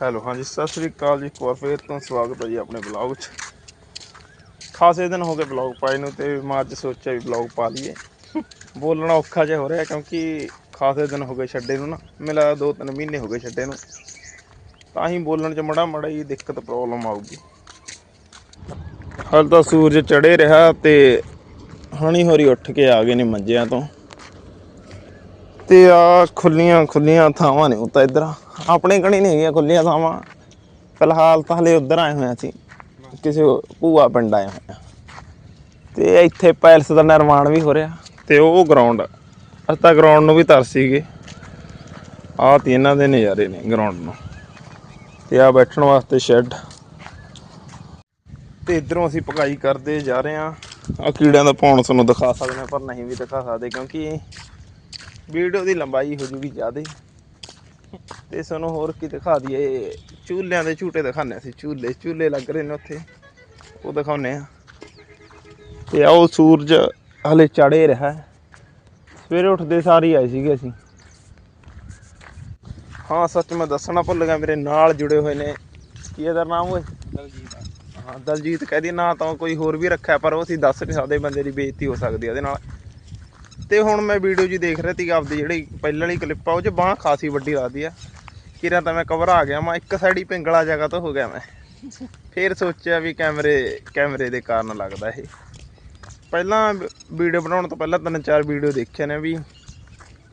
Hello, ਹਾਂਜੀ, ਸਤਿ ਸ੍ਰੀ ਅਕਾਲ ਜੀ, ਇੱਕ ਵਾਰ ਫੇਰ ਤੋਂ ਸਵਾਗਤ ਹੈ ਜੀ ਆਪਣੇ ਬਲੌਗ 'ਚ। ਖਾਸੇ ਦਿਨ ਹੋ ਗਏ ਬਲੌਗ ਪਾਏ ਨੂੰ ਤੇ ਮੈਂ ਅੱਜ ਸੋਚਿਆ ਵੀ ਬਲੌਗ ਪਾ ਲਈਏ। ਬੋਲਣਾ ਔਖਾ ਜਿਹਾ ਹੋ ਰਿਹਾ ਕਿਉਂਕਿ ਖਾਸੇ ਦਿਨ ਹੋ ਗਏ ਛੱਡੇ ਨੂੰ ਨਾ ਮੇਰਾ ਦੋ ਤਿੰਨ ਮਹੀਨੇ ਹੋ ਗਏ ਛੱਡੇ ਨੂੰ। ਤਾਂ ਹੀ ਬੋਲਣ 'ਚ ਮੜਾ ਮੜਾ ਹੀ ਦਿੱਕਤ ਪ੍ਰੋਬਲਮ ਆਊਗੀ। ਹਾਲ ਤਾਂ ਸੂਰਜ ਚੜੇ ਰਿਹਾ ਤੇ ਹਣੀ ਹੋਰੀ ਉੱਠ ਕੇ ਆ ਗਏ ਨੇ ਮੰਜਿਆਂ ਤੋਂ। ਤੇ ਆ ਖੁੱਲੀਆਂ ਖੁੱਲੀਆਂ ਥਾਵਾਂ ਨੇ ਉਹ ਤਾਂ ਇੱਧਰ। ਆਪਣੇ ਕਣੀ ਨਹੀਂ ਹੈਗੀਆਂ ਖੁੱਲੀਆਂ ਥਾਵਾਂ। ਫਿਲਹਾਲ ਤਾਂ ਹਲੇ ਉੱਧਰ ਆਏ ਹੋਏ ਆ ਅਸੀਂ। ਕਿਸੇ ਭੂਆ ਪਿੰਡ ਆਏ ਹੋਏ ਆ। ਤੇ ਇੱਥੇ ਪੈਲਸ ਦਾ ਨਿਰਮਾਣ ਵੀ ਹੋ ਰਿਹਾ। ਤੇ ਉਹ ਗਰਾਊਂਡ ਅਸੀਂ ਤਾਂ ਗਰਾਊਂਡ ਨੂੰ ਵੀ ਤਰਸ ਸੀਗੇ ਆਹ ਤੀ ਇਹਨਾਂ ਦੇ ਨਜ਼ਾਰੇ ਨੇ ਗਰਾਊਂਡ ਨੂੰ। ਤੇ ਆ ਬੈਠਣ ਵਾਸਤੇ ਸ਼ੈੱਡ ਤੇ ਇਧਰੋਂ ਅਸੀਂ ਪਕਾਈ ਕਰਦੇ ਜਾ ਰਹੇ ਆ ਆ ਕੀੜਿਆਂ ਦਾ ਪੌਣ ਤੁਹਾਨੂੰ ਦਿਖਾ ਸਕਦੇ ਹਾਂ, ਪਰ ਨਹੀਂ ਵੀ ਦਿਖਾ ਸਕਦੇ, ਕਿਉਂਕਿ ਵੀਡੀਓ ਦੀ ਲੰਬਾਈ ਹੋ ਜੂਗੀ ਜ਼ਿਆਦੇ। ਤੇ ਸਾਨੂੰ ਹੋਰ ਕੀ ਦਿਖਾ ਦਈਏ। ਚੂਲਿਆਂ ਦੇ ਝੂਟੇ ਦਿਖਾਣੇ ਸੀ ਝੂਲੇ ਝੂਲੇ ਲੱਗ ਰਹੇ ਨੇ ਉੱਥੇ। ਉਹ ਦਿਖਾਉਨੇ ਆ ਤੇ ਆਓ ਸੂਰਜ ਹਲੇ ਚੜੇ ਰਿਹਾ। ਸਵੇਰੇ ਉੱਠਦੇ ਸਾਰ ਹੀ ਆਏ ਸੀਗੇ ਅਸੀਂ। ਹਾਂ ਸੱਚ ਮੈਂ ਦੱਸਣਾ ਭੁੱਲ ਗਿਆ। ਮੇਰੇ ਨਾਲ ਜੁੜੇ ਹੋਏ ਨੇ। ਕੀ ਇਹਦਾ ਨਾਮ ਓਏ? ਹਾਂ ਦਲਜੀਤ ਕਹਦੀ ਨਾ ਤਾਂ ਕੋਈ ਹੋਰ ਵੀ ਰੱਖਿਆ ਪਰ ਉਹ ਅਸੀਂ ਦੱਸ ਨਹੀਂ ਸਕਦੇ। ਬੰਦੇ ਦੀ ਬੇਇੱਜ਼ਤੀ ਹੋ ਸਕਦੀ ਉਹਦੇ ਨਾਲ। ਤੇ ਹੁਣ ਮੈਂ ਵੀਡੀਓ ਜੀ ਦੇਖ ਰਿਹਾ ਸੀ ਆਪਦੀ ਜਿਹੜੀ ਪਹਿਲਾਂ ਵਾਲੀ ਕਲਿੱਪ ਆ, ਉਹ 'ਚ ਬਾਹ ਖਾਸੀ ਵੱਡੀ ਲੱਗਦੀ ਆ। ਕਿਰਾਂ ਤਾਂ ਮੈਂ ਕਵਰ ਆ ਗਿਆ, ਮੈਂ ਇੱਕ ਸਾਈਡ ਹੀ ਪਿੰਗਲਾ ਜਗ੍ਹਾ ਤੋਂ ਹੋ ਗਿਆ ਮੈਂ। ਫੇਰ ਸੋਚਿਆ ਵੀ ਕੈਮਰੇ ਕੈਮਰੇ ਦੇ ਕਾਰਨ ਲੱਗਦਾ ਇਹ। ਪਹਿਲਾਂ ਵੀਡੀਓ ਬਣਾਉਣ ਤੋਂ ਪਹਿਲਾਂ ਤਿੰਨ ਚਾਰ ਵੀਡੀਓ ਦੇਖਿਆ ਨੇ ਵੀ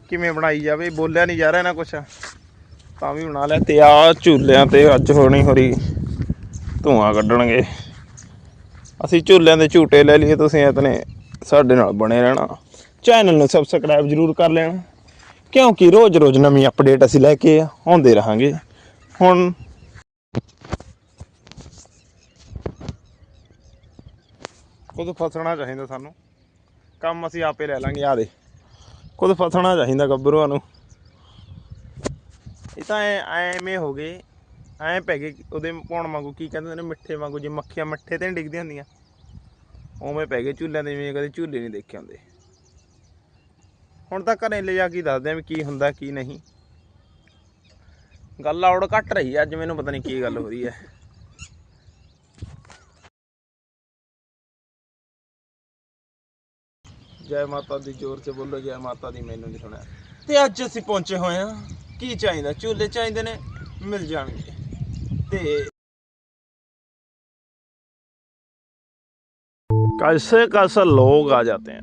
ਕਿਵੇਂ ਬਣਾਈ ਜਾਵੇ, ਬੋਲਿਆ ਨਹੀਂ ਜਾ ਰਿਹਾ ਨਾ ਕੁਛ। ਤਾਂ ਵੀ ਬਣਾ ਲਿਆ ਤੇ ਆ ਝੂਲਿਆਂ ਤੇ ਅੱਜ ਹੋਣੀ ਹੋਰੀ ਧੂਆਂ ਕੱਢਣਗੇ। ਅਸੀਂ ਝੂਲਿਆਂ ਦੇ ਝੂਟੇ ਲੈ ਲਈਏ, ਤੁਸੀਂ ਇਤਨੇ ਸਾਡੇ ਨਾਲ ਬਣੇ ਰਹਿਣਾ। ਚੈਨਲ ਨੂੰ ਸਬਸਕ੍ਰਾਈਬ ਜਰੂਰ ਕਰ ਲੈਣਾ। ਕਿਉਂਕਿ ਰੋਜ਼-ਰੋਜ਼ ਨਵੀਂ ਅਪਡੇਟ ਅਸੀਂ ਲੈ ਕੇ ਆਉਂਦੇ ਰਹਾਂਗੇ। ਹੁਣ ਖੁਦ ਫਸਣਾ ਚਾਹੀਦਾ ਸਾਨੂੰ। ਕੰਮ ਅਸੀਂ ਆਪੇ ਲੈ ਲਾਂਗੇ ਆ ਦੇ ਖੁਦ ਫਸਣਾ ਚਾਹੀਦਾ ਗੱਭਰੂਆਂ ਨੂੰ। ਇਹ ਤਾਂ ਐ ਐਵੇਂ ਹੋ ਗਏ। ਐਂ ਪੈ ਗਏ ਉਹਦੇ ਪੌਣ ਵਾਂਗੂ ਕੀ ਕਹਿੰਦੇ ਨੇ, ਮਿੱਠੇ ਵਾਂਗੂ ਜੇ ਮੱਖੀਆਂ ਮਿੱਠੇ ਤੇ ਨੀ ਡਿੱਗਦੀਆਂ ਹੁੰਦੀਆਂ। ਉਵੇਂ ਪੈ ਗਏ ਝੂਲਿਆਂ ਦੇ ਜਿਵੇਂ ਕਦੇ ਝੂਲੇ ਨਹੀਂ ਦੇਖੇ ਹੁੰਦੇ। ਹੁਣ ਤਾਂ ਘਰੇ ਲੈ ਜਾ ਕੇ ਹੀ ਦੱਸਦੇ ਆ ਵੀ ਕੀ ਹੁੰਦਾ ਕੀ ਨਹੀਂ ਗੱਲ ਆਉੜ ਘੱਟ ਰਹੀ ਆ ਅੱਜ ਮੈਨੂੰ ਪਤਾ ਨਹੀਂ ਕੀ ਗੱਲ ਹੋ ਰਹੀ ਹੈ ਜੈ ਮਾਤਾ ਦੀ ਜੋਰ ਸੇ ਬੋਲੋ ਜੈ ਮਾਤਾ ਦੀ ਮੈਨੂੰ ਨਹੀਂ ਸੁਣਿਆ ਤੇ ਅੱਜ ਅਸੀਂ ਪਹੁੰਚੇ ਹੋਏ ਆ ਕੀ ਚਾਹੀਦਾ ਝੂਲੇ ਚਾਹੀਦੇ ਨੇ ਮਿਲ ਜਾਣਗੇ ਤੇ कैसे कैसे लोग आ जाते हैं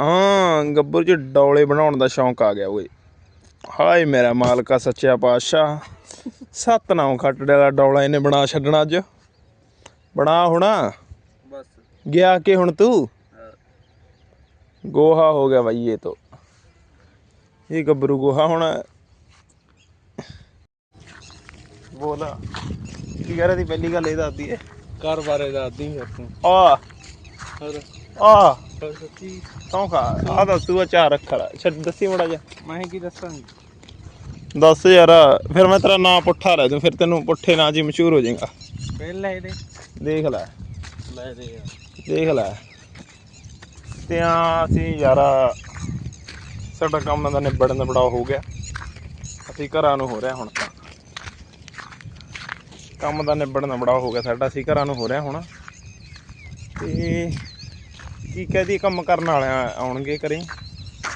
ਹਾਂ ਗੱਬਰ ਚ ਡੌਲੇ ਬਣਾਉਣ ਦਾ ਸ਼ੌਂਕ ਆ ਗਿਆ ਓਏ। ਹਾਏ ਮੇਰਾ ਮਾਲਕਾ ਸੱਚਿਆ ਪਾਤਸ਼ਾਹ ਸਤਨਾਮ ਖੱਟੜੇ ਦਾ ਡੌਲਾ ਇਹਨੇ ਬਣਾ ਛੱਡਣਾ ਅੱਜ। ਬਣਾ ਹੋਣਾ। बस ਗਿਆ ਕਿ ਹੁਣ ਤੂੰ? ਗੋਹਾ ਹੋ ਗਿਆ ਬਾਈ ਇਹ ਤੋਂ। ਇਹ ਗੱਭਰੂ ਗੋਹਾ ਹੁਣ। ਬੋਲ। ਕੀ ਕਹਿ ਰਹੀ ਪਹਿਲੀ ਗੱਲ ਇਹ ਦੱਸਦੀ ਏ। ਘਰ ਬਾਰੇ ਦੱਸਦੀ ਹੈ ਤੂੰ ਆ। ਹੋਰ? ਆ। ਸੱਚੀ? ਤੂੰ ਖਾ। ਆ ਦੱਸ ਤੂੰ ਅਚਾਰ ਰੱਖੜਾ ਛੱਡ ਦੱਸੀ ਮੜਾ ਜਾ ਮੈਂ ਕੀ ਦੱਸਾਂਗੀ? ਦੱਸ ਯਾਰ ਫਿਰ ਮੈਂ ਤੇਰਾ ਨਾਂ ਪੁੱਠਾ ਰਹਿ ਜੂ ਫਿਰ ਤੈਨੂੰ ਪੁੱਠੇ ਨਾਂ ਜੀ ਮਸ਼ਹੂਰ ਹੋ ਜਾਏਗਾ। ਪਹਿਲਾਂ ਇਹਦੇ। ਦੇਖ ਲੈ। ਲੈ ਦੇ ਯਾਰ। ਦੇਖ ਲੈ। ਤੇ ਆ ਅਸੀਂ ਯਾਰ ਸਾਡਾ ਕੰਮ ਦਾ ਨਿਬੜਨ ਦਾ ਬੜਾ ਹੋ ਗਿਆ। ਅਸੀਂ ਘਰਾਂ ਨੂੰ ਹੋ ਰਿਹਾ ਹੁਣ ਤਾਂ। ਕੰਮ ਦਾ ਨਿਬੜਨਾ ਬੜਾ ਹੋ ਗਿਆ ਸਾਡਾ ਅਸੀਂ ਘਰਾਂ ਨੂੰ ਹੋ ਰਿਹਾ ਹੁਣ। ਤੇ ਕੀ ਕਹਦੀ ਕੰਮ ਕਰਨ ਵਾਲੇ ਆਉਣਗੇ ਕਰੇ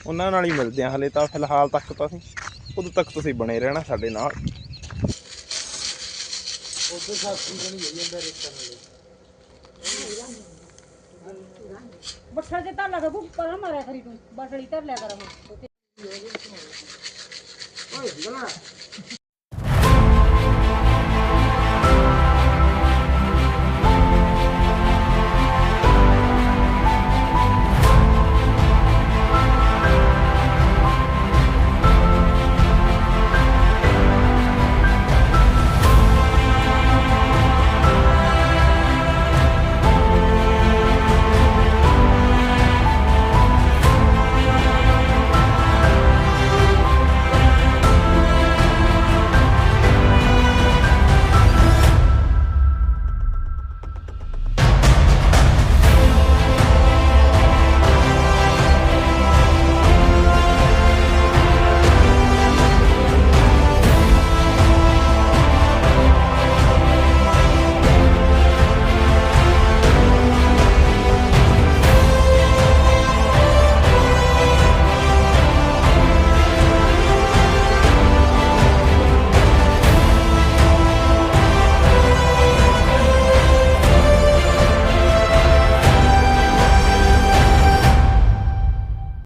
ਉਹਨਾਂ ਨਾਲ ਹੀ ਮਿਲਦੇ ਆ ਹਲੇ ਤਾਂ ਫਿਲਹਾਲ ਤੱਕ ਤਾਂ ਅਸੀਂ। ਉਦੋਂ ਤੱਕ ਤੁਸੀਂ ਬਣੇ ਰਹਿਣਾ ਸਾਡੇ ਨਾਲ। ਉਦੋਂ ਸਾਥੀ ਨਹੀਂ ਜਾਂਦਾ ਰਿਸ਼ਤਾ ਨਹੀਂ ਬੱਠਾ ਜੇ ਤਾਂ ਲਗਾ ਬੂ ਪਰ ਮਾਰਿਆ ਖਰੀ ਤੂੰ। ਬਸੜੀ ਧਰ ਲਿਆ ਕਰ ਉਹ ਓਏ ਗਲਾ